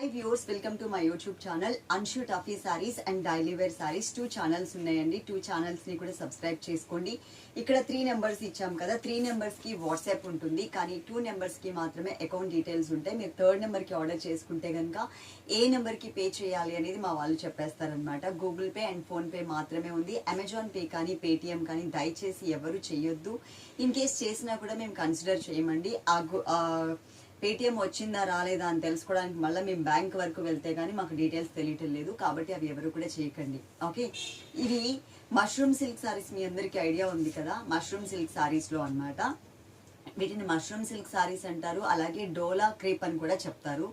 Hi viewers welcome to my YouTube channel Anshu Tuffy saris and daily wear saris two channels ఉన్నాయండి. Two ఛానల్స్ని కూడా subscribe చేసుకోండి. ఇక్కడ three numbers ఇచ్చాం కదా. త్రీ నెంబర్స్కి వాట్సాప్ ఉంటుంది. కానీ టూ నెంబర్స్కి మాత్రమే అకౌంట్ డీటెయిల్స్ ఉంటాయి. మీరు థర్డ్ నెంబర్కి ఆర్డర్ చేసుకుంటే కనుక ఏ నెంబర్కి పే చేయాలి అనేది మా వాళ్ళు చెప్పేస్తారనమాట Google Pay and PhonePe మాత్రమే ఉంది. అమెజాన్ పే కానీ పేటిఎం కానీ దయచేసి ఎవరు చేయొద్దు. ఇన్ కేస్ చేసినా కూడా మేము కన్సిడర్ చేయమండి. ఆ ఆ పేటిఎం వచ్చిందా రాలేదా అని తెలుసుకోవడానికి మళ్ళీ మేము బ్యాంక్ వరకు వెళ్తే కానీ మాకు డీటెయిల్స్ తెలియటం లేదు కాబట్టి అవి ఎవరు కూడా చేయకండి. ఓకే ఇది మష్రూమ్ సిల్క్ సారీస్ మీ అందరికీ ఐడియా ఉంది కదా? మష్రూమ్ సిల్క్ సారీస్లో అనమాట వీటిని మష్రూమ్ సిల్క్ సారీస్ అంటారు. అలాగే డోలా క్రీప్ అని కూడా చెప్తారు.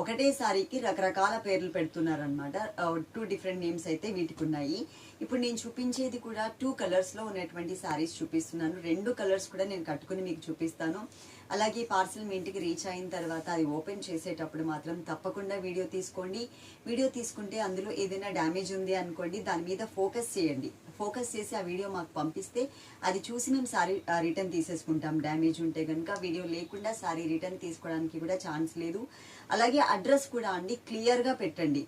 ఒకటే సారీకి రకరకాల పేర్లు పెడుతున్నారు అనమాట టూ uh, డిఫరెంట్ నేమ్స్ అయితే వీటికి ఉన్నాయి. ఇప్పుడు నేను చూపించేది కూడా టూ కలర్స్లో ఉన్నటువంటి సారీస్ చూపిస్తున్నాను. రెండు కలర్స్ కూడా నేను కట్టుకుని మీకు చూపిస్తాను. అలాగే పార్సల్ మీ ఇంటికి రీచ్ అయిన తర్వాత అది ఓపెన్ చేసేటప్పుడు మాత్రం తప్పకుండా వీడియో తీసుకోండి. వీడియో తీసుకుంటే అందులో ఏదైనా డ్యామేజ్ ఉంది అనుకోండి దాని మీద ఫోకస్ చేయండి. ఫోకస్ చేసి ఆ వీడియో మాకు పంపిస్తే అది చూసి మేము సారీ రిటర్న్ తీసేసుకుంటాం. డ్యామేజ్ ఉంటే కనుక వీడియో లేకుండా సారీ రిటర్న్ తీసుకోవడానికి కూడా ఛాన్స్ లేదు. అలాగే అడ్రస్ కూడా అండి క్లియర్గా పెట్టండి.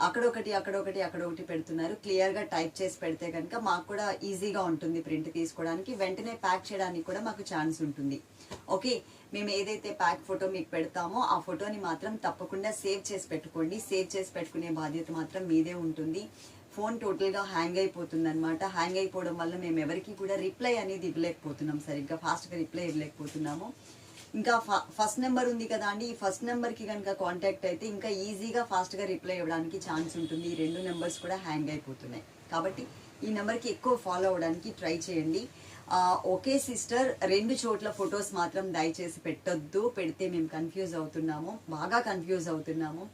అక్కడొకటి అక్కడొకటి అక్కడొకటి పెడుతున్నారు. క్లియర్గా టైప్ చేసి పెడితే కనుక మాకు కూడా ఈజీగా ఉంటుంది ప్రింట్ తీసుకోవడానికి. వెంటనే ప్యాక్ చేయడానికి కూడా మాకు ఛాన్స్ ఉంటుంది. ఓకే? మేము ఏదైతే ప్యాక్ ఫోటో మీకు పెడతామో ఆ ఫోటోని మాత్రం తప్పకుండా సేవ్ చేసి పెట్టుకోండి. సేవ్ చేసి పెట్టుకునే బాధ్యత మాత్రం మీదే ఉంటుంది. ఫోన్ టోటల్గా హ్యాంగ్ అయిపోతుంది అనమాట హ్యాంగ్ అయిపోవడం వల్ల మేము ఎవరికి కూడా రిప్లై అనేది ఇవ్వలేకపోతున్నాం. సరిగ్గా ఫాస్ట్గా రిప్లై ఇవ్వలేకపోతున్నాము. ఇంకా ఫస్ట్ నెంబర్ ఉంది కదా అండి. ఈ ఫస్ట్ నెంబర్కి కనుక కాంటాక్ట్ అయితే ఇంకా ఈజీగా ఫాస్ట్గా రిప్లై ఇవ్వడానికి ఛాన్స్ ఉంటుంది. ఈ రెండు నెంబర్స్ కూడా హ్యాంగ్ అయిపోతున్నాయి. కాబట్టి ఈ నెంబర్కి ఎక్కువ ఫాలో అవ్వడానికి ట్రై చేయండి. ఓకే ఒకే సిస్టర్ రెండు చోట్ల ఫొటోస్ మాత్రం దయచేసి పెట్టొద్దు. పెడితే మేము కన్ఫ్యూజ్ అవుతున్నాము. బాగా కన్ఫ్యూజ్ అవుతున్నాము.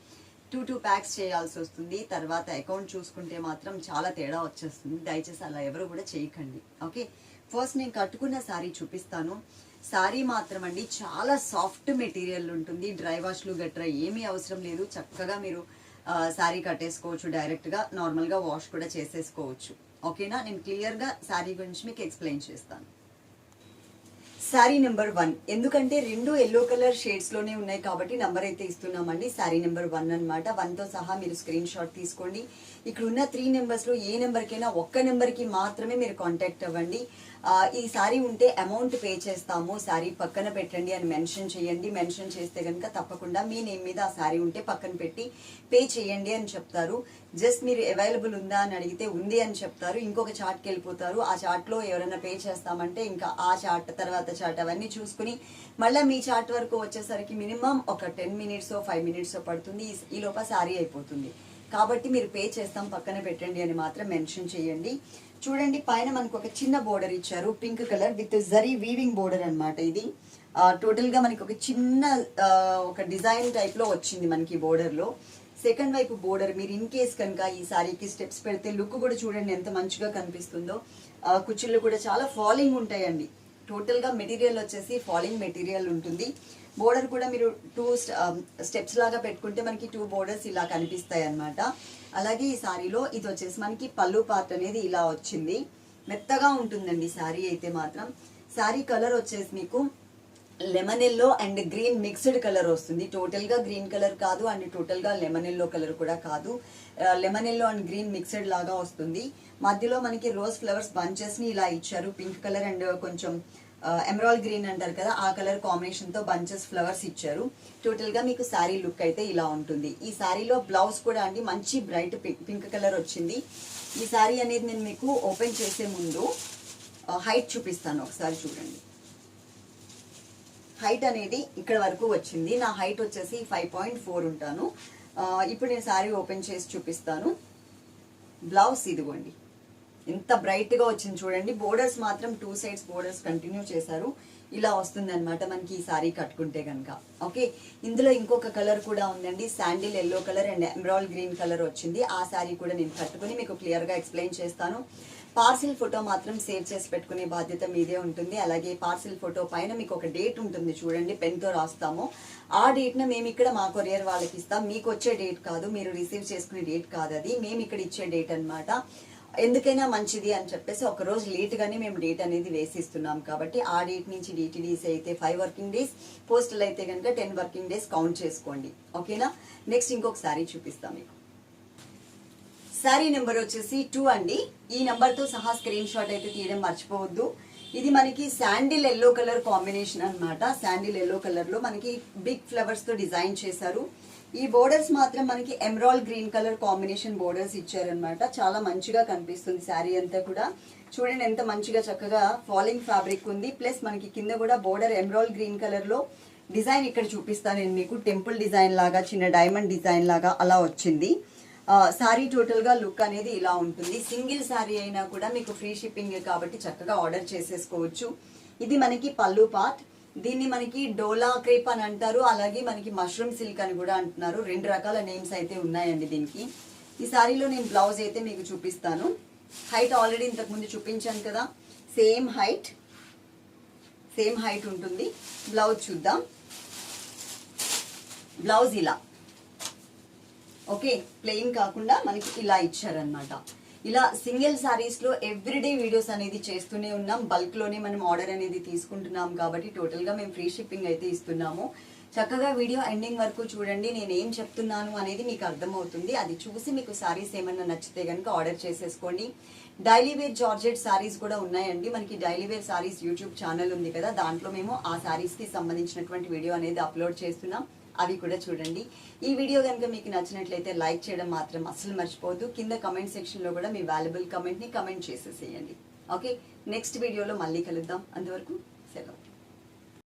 టూ టూ ప్యాక్స్ చేయాల్సి వస్తుంది. తర్వాత అకౌంట్ చూసుకుంటే మాత్రం చాలా తేడా వచ్చేస్తుంది. దయచేసి అలా ఎవరు కూడా చేయకండి. ఓకే? ఫస్ట్ నేను కట్టుకున్న శారీ చూపిస్తాను. శారీ మాత్రం అండి చాలా సాఫ్ట్ మెటీరియల్ ఉంటుంది. డ్రై వాష్లు గట్రా ఏమీ అవసరం లేదు. చక్కగా మీరు శారీ కట్టేసుకోవచ్చు. డైరెక్ట్గా నార్మల్గా వాష్ కూడా చేసేసుకోవచ్చు. ఓకేనా? నేను క్లియర్గా శారీ గురించి మీకు ఎక్స్ప్లెయిన్ చేస్తాను. Sari number one. ఎందుకంటే రెండు ఎల్లో కలర్ షేడ్స్లోనే ఉన్నాయి కాబట్టి నెంబర్ అయితే ఇస్తున్నామండి. శారీ నెంబర్ వన్ అనమాట వన్తో సహా మీరు స్క్రీన్ షాట్ తీసుకోండి. ఇక్కడ ఉన్న త్రీ నెంబర్స్లో ఏ నెంబర్కైనా ఒక్క నెంబర్కి మాత్రమే మీరు కాంటాక్ట్ అవ్వండి. ఈ శారీ ఉంటే అమౌంట్ పే చేస్తాము. శారీ పక్కన పెట్టండి అని మెన్షన్ చేయండి. మెన్షన్ చేస్తే కనుక తప్పకుండా మీ నేమ్ మీద ఆ శారీ ఉంటే పక్కన పెట్టి పే చేయండి అని చెప్తారు. జస్ట్ మీరు అవైలబుల్ ఉందా అని అడిగితే ఉంది అని చెప్తారు. ఇంకొక చార్ట్కి వెళ్ళిపోతారు. ఆ చార్ట్లో ఎవరైనా పే చేస్తామంటే ఇంకా ఆ చార్ట్ తర్వాత చార్ట్ అవన్నీ చూసుకుని మళ్ళీ మీ చార్ట్ వరకు వచ్చేసరికి మినిమం ఒక టెన్ మినిట్స్ ఫైవ్ మినిట్స్ పడుతుంది. ఈ- ఈ లోప శారీ అయిపోతుంది. కాబట్టి మీరు పే చేస్తాం పక్కన పెట్టండి అని మాత్రం మెన్షన్ చేయండి. చూడండి పైన మనకు ఒక చిన్న బోర్డర్ ఇచ్చారు pink colour with zari weaving border అన్నమాట ఇది. టోటల్గా మనకి ఒక చిన్న ఒక డిజైన్ టైప్లో వచ్చింది మనకి బోర్డర్లో. సెకండ్ వైపు బోర్డర్ మీరు ఇన్ కేస్ కనుక ఈ సారీకి స్టెప్స్ పెడితే లుక్ కూడా చూడండి ఎంత మంచిగా కనిపిస్తుందో. ఆ, కుచ్చిళ్ళు కూడా చాలా ఫాలింగ్ ఉంటాయండి. టోటల్గా మెటీరియల్ వచ్చేసి ఫాలింగ్ మెటీరియల్ ఉంటుంది. బోర్డర్ కూడా మీరు టూ స్టెప్స్ um, లాగా పెట్టుకుంటే మనకి టూ బోర్డర్స్ ఇలా కనిపిస్తాయి అన్నమాట. అలాగే ఈ సారీలో ఇది వచ్చేసి మనకి పళ్ళు పార్ట్ అనేది ఇలా వచ్చింది. మెత్తగా ఉంటుందండి సారీ అయితే మాత్రం. సారీ కలర్ వచ్చేసి మీకు lemon yellow and green mixed colour వస్తుంది. టోటల్గా గ్రీన్ కలర్ కాదు అండ్ టోటల్గా లెమన్ ఎల్లో కలర్ కూడా కాదు. Lemon yellow and green mixed లాగా వస్తుంది. మధ్యలో మనకి రోజ్ ఫ్లవర్స్ బంచెస్ని ఇలా ఇచ్చారు. పింక్ కలర్ అండ్ కొంచెం ఎమరాల్ గ్రీన్ అంటారు కదా ఆ కలర్ కాంబినేషన్తో బంచెస్ ఫ్లవర్స్ ఇచ్చారు. టోటల్గా మీకు శారీ లుక్ అయితే ఇలా ఉంటుంది. ఈ శారీలో బ్లౌజ్ కూడా అండి మంచి బ్రైట్ పింక్ కలర్ వచ్చింది. ఈ శారీ అనేది నేను మీకు ఓపెన్ చేసే ముందు హైట్ చూపిస్తాను. ఒకసారి చూడండి. హైట్ అనేది ఇక్కడ వరకు వచ్చింది. నా హైట్ వచ్చేసి ఫైవ్ పాయింట్ ఫోర్ ఉంటాను. ఇప్పుడు నేను శారీ ఓపెన్ చేసి చూపిస్తాను. బ్లౌజ్ ఇదిగోండి. ఎంత బ్రైట్గా వచ్చింది చూడండి. బోర్డర్స్ మాత్రం టూ సైడ్స్ బోర్డర్స్ కంటిన్యూ చేశారు. ఇలా వస్తుంది అనమాట మనకి ఈ సారీ కట్టుకుంటే కనుక ఓకే? ఇందులో ఇంకొక కలర్ కూడా ఉందండి. Sandal yellow colour and emerald green colour వచ్చింది. ఆ శారీ కూడా నేను కట్టుకుని మీకు క్లియర్గా ఎక్స్ప్లెయిన్ చేస్తాను. పార్సిల్ ఫోటో మాత్రం సేవ్ చేసి పెట్టుకునే బాధ్యత మీదే ఉంటుంది. అలాగే పార్సిల్ ఫోటో పైన మీకు ఒక డేట్ ఉంటుంది చూడండి పెన్తో రాస్తాము. ఆ డేట్ మేము ఇక్కడ మా కొరియర్ వాళ్ళకి ఇస్తాం. మీకు వచ్చే డేట్ కాదు మీరు రిసీవ్ చేసుకునే డేట్ కాదు అది. మేము ఇక్కడ ఇచ్చే డేట్ అన్నమాట. ఎందుకైనా మంచిది అని చెప్పేసి ఒక రోజు మేము డేట్ అనేది వేసిస్తున్నాం కాబట్టి ఆ డేట్ నుంచి డిటిడిసి అయితే ఫైవ్ వర్కింగ్ డేస్ పోస్టల్ అయితే కనుక టెన్ వర్కింగ్ డేస్ కౌంట్ చేసుకోండి. ఓకేనా? నెక్స్ట్ ఇంకొకసారి చూపిస్తాం మీకు. శారీ నెంబర్ వచ్చేసి టూ అండి. ఈ నెంబర్తో సహా స్క్రీన్ షాట్ అయితే తీయడం మర్చిపోవద్దు. ఇది మనకి శాండిల్ ఎల్లో కలర్ కాంబినేషన్ అన్నమాట. శాండిల్ ఎల్లో కలర్లో మనకి బిగ్ ఫ్లవర్స్తో డిజైన్ చేశారు. ఈ బోర్డర్స్ మాత్రం మనకి emerald green colour combination borders ఇచ్చారనమాట చాలా మంచిగా కనిపిస్తుంది శారీ అంతా కూడా. చూడండి ఎంత మంచిగా చక్కగా ఫాలింగ్ ఫ్యాబ్రిక్ ఉంది. ప్లస్ మనకి కింద కూడా బోర్డర్ ఎమరాల్ గ్రీన్ కలర్లో డిజైన్ ఇక్కడ చూపిస్తాను నేను మీకు. టెంపుల్ డిజైన్ లాగా చిన్న డైమండ్ డిజైన్ లాగా అలా వచ్చింది. సారీ టోటల్గా లుక్ అనేది ఇలా ఉంటుంది. సింగిల్ సారీ అయినా కూడా మీకు ఫ్రీ షిప్పింగ్ కాబట్టి చక్కగా ఆర్డర్ చేసేసుకోవచ్చు. ఇది మనకి పళ్ళు పార్ట్. దీన్ని మనకి డోలా క్రేప్ అని అంటారు. అలాగే మనకి మష్రూమ్ సిల్క్ అని కూడా అంటున్నారు. రెండు రకాల నేమ్స్ అయితే ఉన్నాయండి దీనికి. ఈ సారీలో నేను బ్లౌజ్ అయితే మీకు చూపిస్తాను. హైట్ ఆల్రెడీ ఇంతకుముందు చూపించాను కదా. సేమ్ హైట్ సేమ్ హైట్ ఉంటుంది. బ్లౌజ్ చూద్దాం. బ్లౌజ్ ఇలా. ఓకే ప్లెయిన్ కాకుండా మనకి ఇలా ఇచ్చారనమాట ఇలా సింగిల్ శారీస్లో ఎవ్రీడే వీడియోస్ అనేది చేస్తూనే ఉన్నాం. బల్క్లోనే మనం ఆర్డర్ అనేది తీసుకుంటున్నాం కాబట్టి టోటల్గా మేము ఫ్రీ షిప్పింగ్ అయితే ఇస్తున్నాము. చక్కగా వీడియో ఎండింగ్ వరకు చూడండి నేను ఏం చెప్తున్నాను అనేది మీకు అర్థమవుతుంది. అది చూసి మీకు సారీస్ ఏమన్నా నచ్చితే కనుక ఆర్డర్ చేసేసుకోండి. డైలీ వేర్ జార్జెట్ సారీస్ కూడా ఉన్నాయండి. మనకి daily wear saris YouTube channel ఉంది కదా దాంట్లో మేము ఆ శారీస్కి సంబంధించినటువంటి వీడియో అనేది అప్లోడ్ చేస్తున్నాం. అవి కూడా చూడండి. ఈ వీడియో కనుక మీకు నచ్చినట్లయితే లైక్ చేయడం మాత్రం అస్సలు మర్చిపోవద్దు. కింద కమెంట్ సెక్షన్లో కూడా మీ వాల్యుబుల్ కమెంట్ని కమెంట్ చేసేసేయండి. ఓకే నెక్స్ట్ వీడియోలో మళ్ళీ కలుద్దాం. అంతవరకు